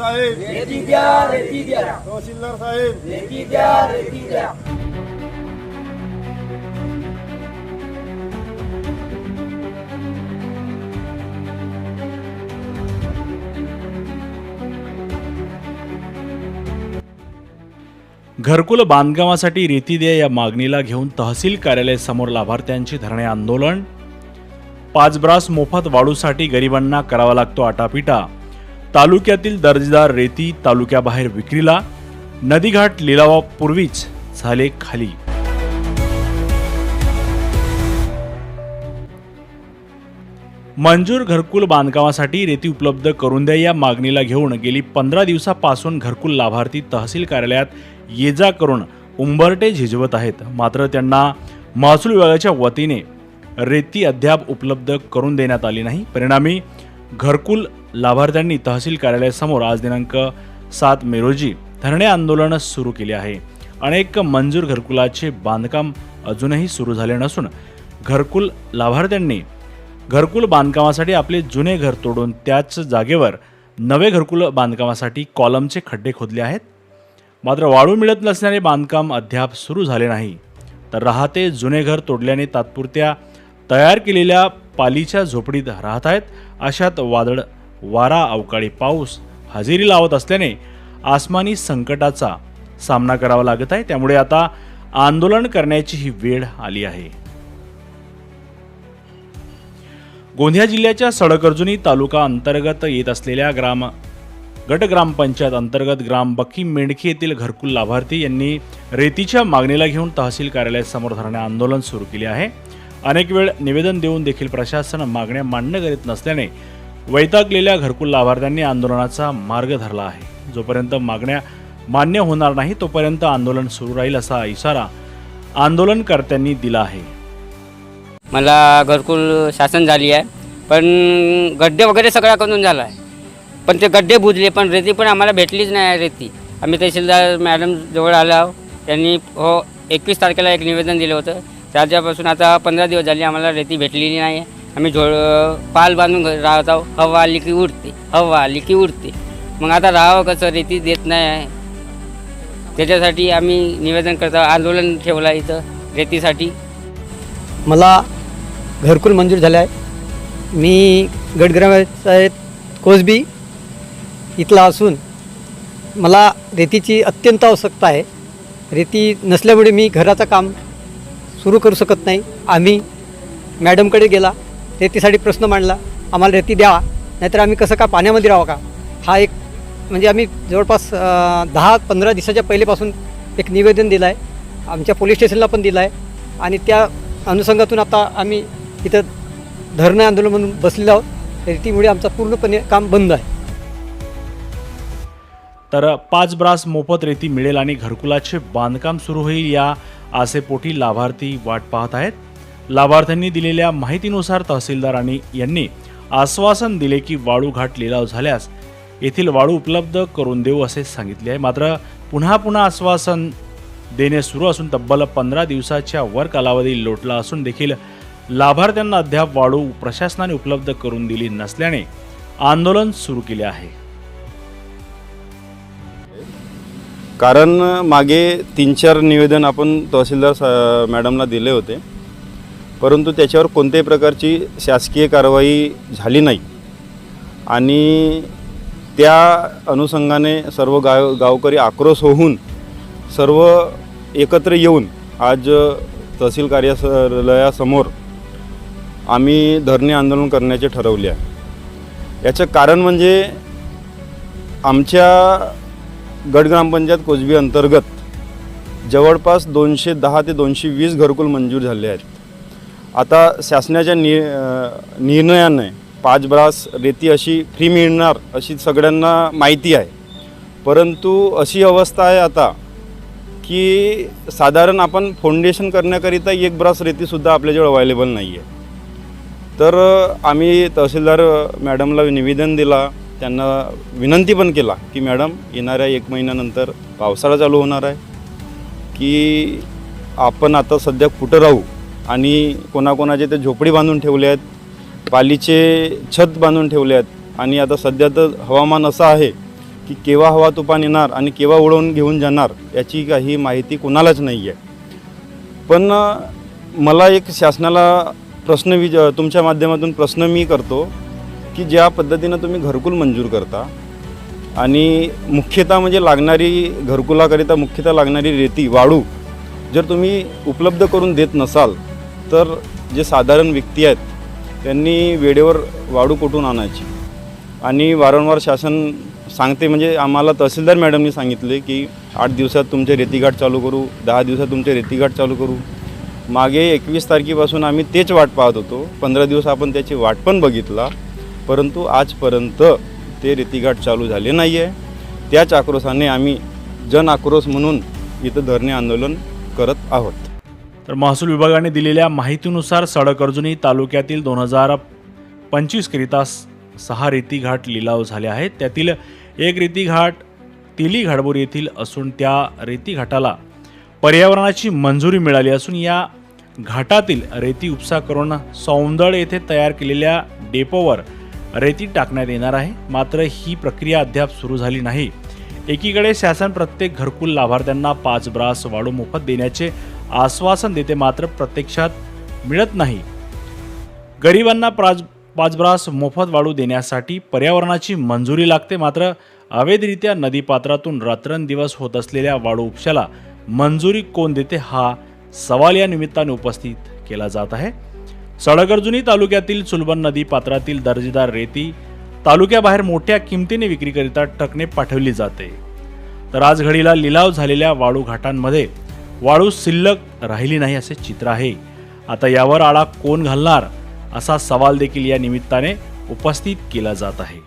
साहेब. रेती द्या रेती द्या. तहसीलदार साहेब. रेती द्या रेती द्या. घरकुल बांधकामासाठी रेती द्या या मागणीला घेऊन तहसील कार्यालयासमोर लाभार्थ्यांचे धरणे आंदोलन. पाच ब्रास मोफत वाढूसाठी गरिबांना करावा लागतो आटापिटा. तालुक्यातील दर्जेदार रेती तालुक्याबाहेर विक्रीला नदीघाट लिलावापूर्वीच झाले खाली. मंजूर घरकुल बांधकामासाठी रेती उपलब्ध करून द्या या मागणीला घेऊन गेली पंधरा दिवसापासून घरकुल लाभार्थी तहसील कार्यालयात ये जा करून उंबरटे झिजवत आहेत. मात्र त्यांना महसूल विभागाच्या वतीने रेती अद्याप उपलब्ध करून देण्यात आली नाही. परिणामी घरकुल लाभार्थ्यांनी तहसील कार्यालयासमोर आज दिनांक सात मे रोजी धरणे आंदोलन सुरू केले आहे. अनेक मंजूर घरकुलाचे बांधकाम अजूनही सुरू झाले नसून घरकुल लाभार्थ्यांनी घरकुल बांधकामासाठी आपले जुने घर तोडून त्याच जागेवर नवे घरकुल बांधकामासाठी कॉलमचे खड्डे खोदले आहेत. मात्र वाळू मिळत नसल्याने बांधकाम अद्याप सुरू झाले नाही. तर राहते जुने घर तोडल्याने तात्पुरत्या तयार केलेल्या पालीच्या झोपडीत राहत आहेत अशात वादळ वारा अवकाळी पाऊस हजेरी लावत असल्याने आसमानी संकटाचा सामना करावा लागत आहे. त्यामुळे आता आंदोलन करण्याची ही वेळ आली आहे. गोंदिया जिल्ह्याच्या सडकर्जुनी तालुका अंतर्गत येत असलेल्या ग्राम गट ग्रामपंचायत अंतर्गत ग्राम बक्की मेंढकी येथील घरकुल लाभार्थी यांनी रेतीच्या मागणीला घेऊन तहसील कार्यालयासमोर धरणे आंदोलन सुरू केले आहे. अनेक वेळ निवेदन देऊन देखील प्रशासन मागण्या मान्य करीत नसल्याने वैतागलेल्या घरकुल लाभार्थ्यांनी आंदोलनाचा मार्ग धरला आहे. जोपर्यंत मागण्या मान्य होणार नाही तोपर्यंत आंदोलन सुरू राहील असा इशारा आंदोलनकर्त्यांनी दिला आहे. मला घरकुल शासन झाली आहे पण गड्डे वगैरे सगळा करून झाला आहे. पण ते गड्डे बुजले पण रेती पण आम्हाला भेटलीच नाही रेती. आम्ही तहसीलदार मॅडम जवळ आलो त्यांनी हो एकवीस तारखेला एक निवेदन दिलं होतं. त्याच्यापासून आता पंधरा दिवस झाले आम्हाला रेती भेटलेली नाही आहे. आम्ही झोळ पाल बांधून राहत आहो. हवा आली की उडते हवा आली की उडते. मग आता राहावं कसं रेती देत नाही आहे. त्याच्यासाठी आम्ही निवेदन करतो आंदोलन ठेवलं आहे इथं रेतीसाठी. मला घरकुल मंजूर झालं आहे. मी गडग्रामसाहेब कोसबी इथला असून मला रेतीची अत्यंत आवश्यकता आहे. रेती नसल्यामुळे मी घराचं काम सुरू करू शकत नाही. आम्ही मॅडमकडे गेला. रेतीसाठी प्रश्न मांडला आम्हाला रेती द्यावा नाहीतर आम्ही कसं का पाण्यामध्ये राहावं का? हा एक म्हणजे आम्ही जवळपास दहा पंधरा दिवसाच्या पहिलेपासून एक निवेदन दिलं आहे आमच्या पोलीस स्टेशनला पण दिलं आहे आणि त्या अनुषंगातून आता आम्ही इथं धरणं आंदोलन म्हणून बसलेलो आहोत. रेतीमुळे आमचं पूर्णपणे काम बंद आहे. तर पाच ब्रास मोफत रेती मिळेल आणि घरकुलाचे बांधकाम सुरू होईल या आसेपोटी लाभार्थी वाट पाहत आहेत. लाभार्थ्यांनी दिलेल्या माहितीनुसार तहसीलदारांनी यांनी आश्वासन दिले की वाळू घाट लिलाव झाल्यास येथील वाळू उपलब्ध करून देऊ असे सांगितले आहे. मात्र पुन्हा पुन्हा आश्वासन देणे सुरू असून तब्बल पंधरा दिवसाच्या वर कालावधी लोटला असून देखील लाभार्थ्यांना अद्याप वाळू प्रशासनाने उपलब्ध करून दिली नसल्याने आंदोलन सुरू केले आहे. कारण मागे तीन चार निवेदन आपण तहसीलदार मॅडमला दिले होते. परंतु त्याच्यावर कोणत्याही प्रकारची शासकीय कारवाई झाली नाही. आणि त्या अनुषंगाने सर्व गाव गावकरी आक्रोश होऊन सर्व एकत्र येऊन आज तहसील कार्यालयासमोर आम्ही धरणे आंदोलन करण्याचे ठरवले आहे. याचं कारण म्हणजे आमच्या गड ग्रामपंचायत अंतर्गत जवळपास दोनशे दहा ते दोनशे वीस घरकुल मंजूर झाले आहेत. आता शासनाच्या नि निर्णयाने पाच ब्रास रेती अशी फ्री मिळणार अशी सगळ्यांना माहिती आहे. परंतु अशी अवस्था आहे आता की साधारण आपण फाउंडेशन करण्याकरिता एक ब्रास रेतीसुद्धा आपल्याजवळ अवेलेबल नाही आहे तर आम्ही तहसीलदार मॅडमला निवेदन दिला त्यांना विनंती पण केला की मॅडम येणाऱ्या एक महिन्यानंतर पावसाळा चालू होणार आहे की आपण आता सध्या कुठं राहू? आणि कोणाकोणाचे ते झोपडी बांधून ठेवले आहेत पालीचे छत बांधून ठेवले आहेत. आणि आता सध्या तर हवामान असं आहे की केव्हा हवा तुफान येणार आणि केव्हा उडवून घेऊन जाणार याची काही माहिती कुणालाच नाही आहे. पण मला एक शासनाला प्रश्न विच तुमच्या माध्यमातून प्रश्न मी करतो की ज्या पद्धतीनं तुम्ही घरकुल मंजूर करता आणि मुख्यतः म्हणजे लागणारी घरकुलाकरिता मुख्यतः लागणारी रेती वाळू जर तुम्ही उपलब्ध करून देत नसाल तर जे साधारण व्यक्ती आहेत त्यांनी वेळेवर वाळू कुठून आणायची? आणि वारंवार शासन सांगते म्हणजे आम्हाला तहसीलदार मॅडमनी सांगितले की आठ दिवसात तुमचे रेतीघाट चालू करू दहा दिवसात तुमचे रेतीघाट चालू करू. मागे एकवीस तारखेपासून आम्ही तेच वाट पाहत होतो. पंधरा दिवस आपण त्याची वाट पण बघितला परंतु आजपर्यंत ते रेतीघाट चालू झाले नाही आहे त्याच आक्रोशाने आम्ही जन आक्रोश म्हणून इथं धरणे आंदोलन करत आहोत. तर महसूल विभागाने दिलेल्या माहितीनुसार सडक अर्जुनी तालुक्यातील दोन हजार पंचवीसकरिता सहा रेती घाट लिलाव झाले आहेत. त्यातील एक रेती घाट तिली घाटबोर येथील असून त्या रेती घाटाला पर्यावरणाची मंजुरी मिळाली असून या घाटातील रेती उपसा करून सौंदळ येथे तयार केलेल्या डेपोवर रेती टाकण्यात येणार आहे. मात्र ही प्रक्रिया अद्याप सुरू झाली नाही. एकीकडे शासन प्रत्येक घरकुल लाभार्थ्यांना पाच ब्रास वाढू मोफत देण्याचे आश्वासन देते मात्र प्रत्यक्षात मिळत नाही. गरिबांना प्राज पाचब्रास मोफत वाळू देण्यासाठी पर्यावरणाची मंजुरी लागते मात्र अवैधरित्या नदीपात्रातून रात्रंदिवस होत असलेल्या वाळू उपशाला मंजुरी कोण देते हा सवाल या निमित्ताने उपस्थित केला जात आहे. सडगर्जुनी तालुक्यातील चुलबन नदी पात्रातील दर्जेदार रेती तालुक्याबाहेर मोठ्या किमतीने विक्रीकरिता टकने पाठवली जाते. तर आज घडीला लिलाव झालेल्या वाळू घाटांमध्ये वाळू शिल्लक राहिली नाही असे चित्र आहे. आता यावर आळा कोण घालणार असा सवाल देखील या निमित्ताने उपस्थित केला जात आहे.